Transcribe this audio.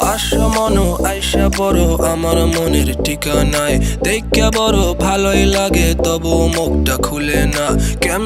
আসো মনো, আইসা বড় আমার মনের ঠিকানায়। দেখা বড়, ভালোই লাগে, তবু মুখটা খুলে না। কেমন